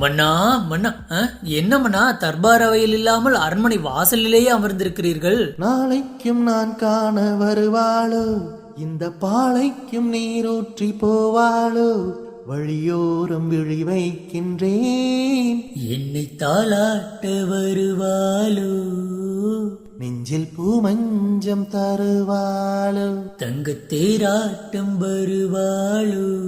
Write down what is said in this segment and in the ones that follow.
மன்னா மன்னா என்ன மன்னா தர்பார் அவையில் இல்லாமல் அரண்மனை வாசலிலேயே அமர்ந்திருக்கிறீர்கள்? நாளைக்கும் நான் காண வருவாளோ? இந்த பாளைக்கும் நீரூற்றி போவாளோ? வழியோரம் விழி வைக்கின்றேன். என்னை தாளாட்ட வருவாளோ? நெஞ்சில் பூமஞ்சம் தருவாளோ? தங்கத் தேராட்டம் வருவாளோ?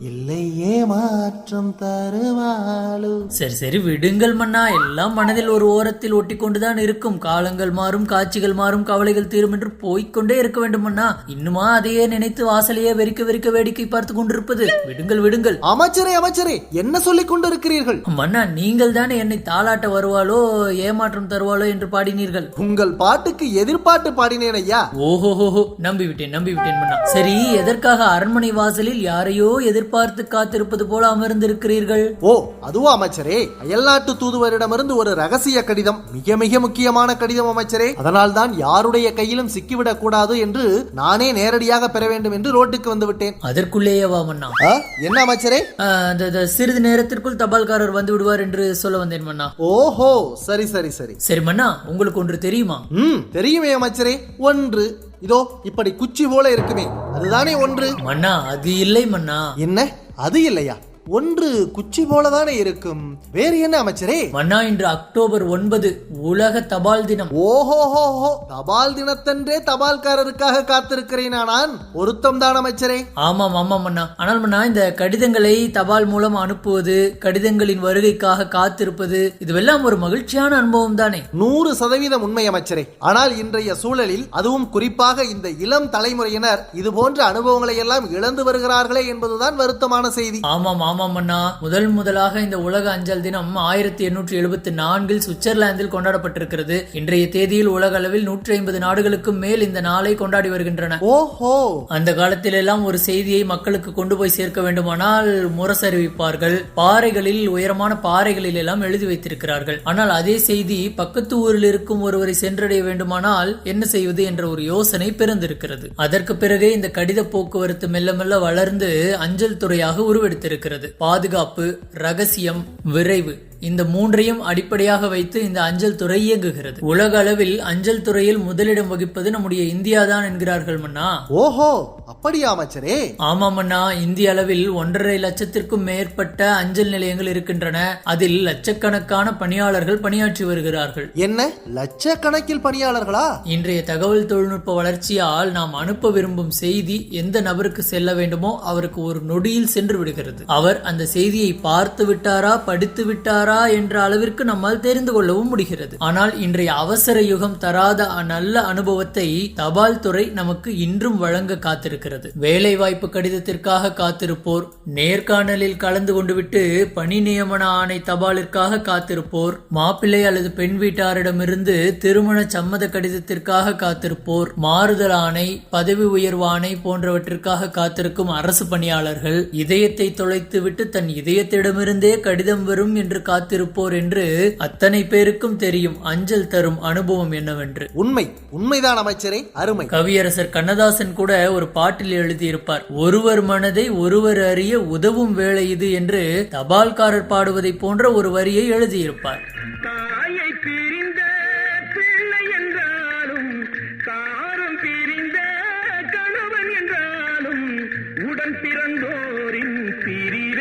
இல்லை ஏமாற்றம் தருவாளோ? சரி சரி விடுங்கள் மன்னா. எல்லாம் மனதில் ஒரு ஓரத்தில் ஒட்டி கொண்டுதான் இருக்கும். காலங்கள் மாறும் காட்சிகள் மாறும் கவலைகள் தீரும் என்று போய்க்கொண்டே இருக்க வேண்டும் மன்னா. இன்னுமா அதையே நினைத்து வாசலையே வெறிக்க வெறிக்க வேடிக்கை பார்த்து கொண்டிருப்பது. விடுங்கள் விடுங்கள். அமைச்சரே அமைச்சரே என்ன சொல்லிக் கொண்டிருக்கிறீர்கள்? மன்னா நீங்கள் தானே என்னை தாளாட்ட வருவாளோ ஏமாற்றம் தருவாளோ என்று பாடினீர்கள். உங்கள் பாட்டுக்கு எதிர்பாட்டு பாடினேன் ஐயா. ஓஹோஹோஹோ நம்பிவிட்டேன் நம்பிவிட்டேன் மன்னா. சரி எதற்காக அரண்மனை வாசலில் யாரையோ எதிர்பார்த்து காத்திருப்பது போல அமர்ந்திருக்கிறீர்கள்? ஓ அதுவா அமைச்சரே. அயல்நாட்டு தூதுவரிடமிருந்து ஒரு ரகசிய கடிதம் மிக மிக முக்கியமான கடிதம் அமைச்சரே. அதனால்தான் யாருடைய கையிலும் சிக்கிவிடக் கூடாது என்று நானே நேரடியாக பெற வேண்டும் என்று ரோட்டுக்கு வந்து விட்டேன். அதற்குள்ளேயேவா மன்னா. ஆ, என்ன அமைச்சரே? ஆ, அந்த- அந்த சிறிது நேரத்திற்குள் தபால்காரர் வந்து விடுவார் என்று சொல்ல வந்தேன் மன்னா. ஓஹோ சரி சரி சரி. சரி மன்னா உங்களுக்கு ஒன்று தெரியுமா? ம் தெரியுமே அமைச்சரே. ஒன்று இதோ இப்படி குச்சி போல இருக்குமே. அதுதானே ஒன்று. மன்னா அது இல்லை மன்னா. என்ன? அது இல்லையா? ஒன்று குச்சி போலதானே இருக்கும். வேறு என்ன அமைச்சரே? மன்னா இன்று அக்டோபர் ஒன்பது உலக தபால் தினம். ஓஹோஹோஹோ தபால் தினத்தன்றே தபால்காரருக்காக காத்திருக்கிறேன் நான்? பொருத்தம் தான் அமைச்சரே. ஆமாம் ஆமாம் மன்னா. ஆனால் மன்னா இந்த கடிதங்களை தபால் மூலம் அனுப்புவது கடிதங்களின் வருகைக்காக காத்திருப்பது இதுவெல்லாம் ஒரு மகிழ்ச்சியான அனுபவம் தானே. நூறு சதவீதம் உண்மை அமைச்சரே. ஆனால் இன்றைய சூழலில் அதுவும் குறிப்பாக இந்த இளம் தலைமுறையினர் இது போன்ற அனுபவங்களை எல்லாம் இழந்து வருகிறார்களே என்பதுதான் வருத்தமான செய்தி. ஆமாம் ஆமாம் முதல் முதலாக இந்த உலக அஞ்சல் தினம் ஆயிரத்தி எண்ணூற்றி எழுபத்தி நான்கில் சுவிட்சர்லாந்தில் கொண்டாடப்பட்டிருக்கிறது. இன்றைய தேதியில் உலக அளவில் நூற்றி ஐம்பது நாடுகளுக்கும் மேல் இந்த நாளை கொண்டாடி வருகின்றன. ஓஹோ! அந்த காலத்தில் எல்லாம் ஒரு செய்தியை மக்களுக்கு கொண்டு போய் சேர்க்க வேண்டுமானால் முரசறிவிப்பார்கள் பாறைகளில் உயரமான பாறைகளில் எல்லாம் எழுதி வைத்திருக்கிறார்கள். ஆனால் அதே செய்தி பக்கத்து ஊரில் இருக்கும் ஒருவரை சென்றடைய வேண்டுமானால் என்ன செய்வது என்ற ஒரு யோசனை பிறந்திருக்கிறது. அதற்கு பிறகே இந்த கடித போக்குவரத்து மெல்ல மெல்ல வளர்ந்து அஞ்சல் துறையாக உருவெடுத்திருக்கிறது. பாதுகாப்பு ரகசியம் விரைவு. இந்த மூன்றையும் அடிப்படையாக வைத்து இந்த அஞ்சல் துறை இயங்குகிறது. உலக அளவில் அஞ்சல் துறையில் முதலிடம் வகிப்பது நம்முடைய இந்தியா தான் என்கிறார்கள் மன்னா. ஓஹோ அப்படியா அமைச்சரே? ஆமாம் அண்ணா இந்திய அளவில் ஒன்றரை லட்சத்திற்கும் மேற்பட்ட அஞ்சல் நிலையங்கள் இருக்கின்றன. அதில் லட்சக்கணக்கான பணியாளர்கள் பணியாற்றி வருகிறார்கள். என்ன லட்சக்கணக்கில் பணியாளர்களா? இன்றைய தகவல் தொழில்நுட்ப வளர்ச்சியால் நாம் அனுப்ப விரும்பும் செய்தி எந்த நபருக்கு செல்ல வேண்டுமோ அவருக்கு ஒரு நொடியில் சென்று விடுகிறது. அவர் அந்த செய்தியை பார்த்து விட்டாரா படித்து விட்டாரா என்ற அளவிற்கு நம்மால் தெரிந்து கொள்ளவும் முடிகிறது. ஆனால் இன்றைய அவசர யுகம் தராத நல்ல அனுபவத்தை தபால் துறை நமக்கு இன்றும் வழங்க காத்திருக்கிறது. வேலை வாய்ப்பு கடிதத்திற்காக காத்திருப்போர் நேர்காணலில் கலந்து கொண்டு விட்டு பணி நியமன ஆணை தபாலிற்காக காத்திருப்போர் மாப்பிள்ளை அல்லது பெண் வீட்டாரிடமிருந்து திருமண சம்மத கடிதத்திற்காக காத்திருப்போர் மாறுதல் ஆணை பதவி உயர்வு ஆணை போன்றவற்றிற்காக காத்திருக்கும் அரசு பணியாளர்கள் இதயத்தை தொலைத்துவிட்டு தன் இதயத்திடமிருந்தே கடிதம் வரும் என்று காத்திருப்போர் என்று அத்தனை பேருக்கும் தெரியும் அஞ்சல் தரும் அனுபவம் என்னவென்று. உண்மை உண்மைதான் அமைச்சரே அருமை. கவியரசர் கண்ணதாசன் கூட ஒரு பாட்டில் எழுதியிருப்பார் ஒருவர் மனதை ஒருவர் அறிய உதவும் வேலை இது என்று தபால்காரர் பாடுவதை போன்ற ஒரு வரியை எழுதியிருப்பார். தாயை பிரிந்த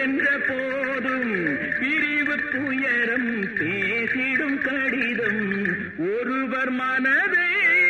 சென்ற போதும் பிரிவு துயரம் பேசிடும் கடிதம். ஒருவர் மனதை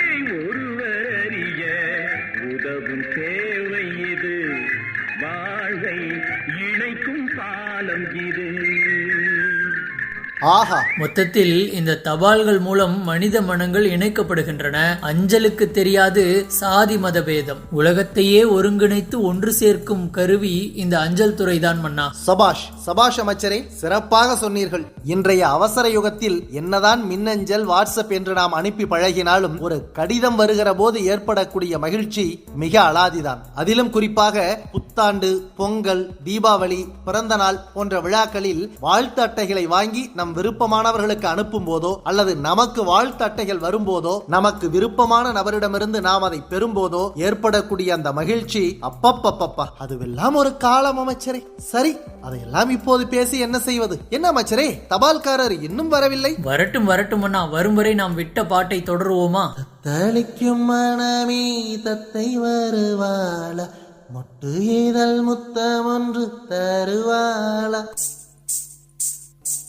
ஆஹா. மொத்தத்தில் இந்த தபால்கள் மூலம் மனித மனங்கள் இணைக்கப்படுகின்றன. அஞ்சலுக்கு தெரியாது சாதி மத பேதம் உலகத்தையே ஒருங்கிணைத்து ஒன்று சேர்க்கும் கருவி இந்த அஞ்சல் துறைதான் மன்னா. சபாஷ் சபாஷ் அமைச்சரே சிறப்பாக சொன்னீர்கள். இன்றைய அவசர யுகத்தில் என்னதான் மின்னஞ்சல் வாட்ஸ்அப் என்று நாம் அனுப்பி பழகினாலும் ஒரு கடிதம் வருகிற போது ஏற்படக்கூடிய மகிழ்ச்சி மிக அலாதிதான். அதிலும் குறிப்பாக புத்தாண்டு பொங்கல் தீபாவளி பிறந்த நாள் போன்ற விழாக்களில் வாழ்த்து அட்டைகளை வாங்கி நம் விருப்பமானவர்களுக்கு அனுப்பும் போதோ அல்லது நமக்கு வாழ்த்து அட்டைகள் வரும்போதோ நமக்கு விருப்பமான நபரிடமிருந்து நாம் அதை பெறும்போதோ ஏற்படக்கூடிய அந்த மகிழ்ச்சி அப்பப்பப்பப்பா அதுவெல்லாம் ஒரு காலம் அமைச்சரே. சரி அதையெல்லாம் இப்போது பேசி என்ன செய்வது? என்ன அமைச்சரே தபால்காரர் இன்னும் வரவில்லை? வரட்டும் வரட்டும் அண்ணா. வரும் வரை நாம் விட்ட பாட்டை தொடருவோமா? தளிக்கும் மனமே தத்தை வருவாள? மொட்டு இதழ் முத்தம் ஒன்று தருவாளா?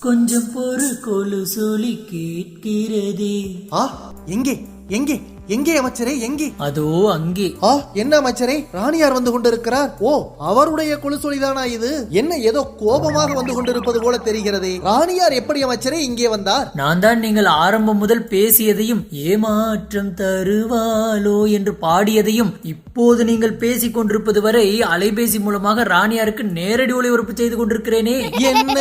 கொஞ்சம் பொறு கொலு சொல்லி கேட்கிறதே. ஆ எங்கே எங்கே? எங்கே அமைச்சரே எங்கே? அதோ அங்கே. ஆ என்ன அமைச்சரே? ராணியார் வந்து கொண்டிருக்கிறார். ஓ அவருடைய குலுசொலிதானா இது? என்ன ஏதோ கோபமாக வந்து கொண்டிருப்பது போல தெரிகிறதே. ராணியார் எப்படி அமைச்சரே இங்கே வந்தார்? நான் தான் நீங்கள் ஆரம்பம் முதல் பேசியதையும் ஏமாற்றம் தருவாளோ என்று பாடியதையும் இப்போது நீங்கள் பேசிக் கொண்டிருப்பது வரை அலைபேசி மூலமாக ராணியாருக்கு நேரடி ஒளிபரப்பு செய்து கொண்டிருக்கிறேனே. என்ன?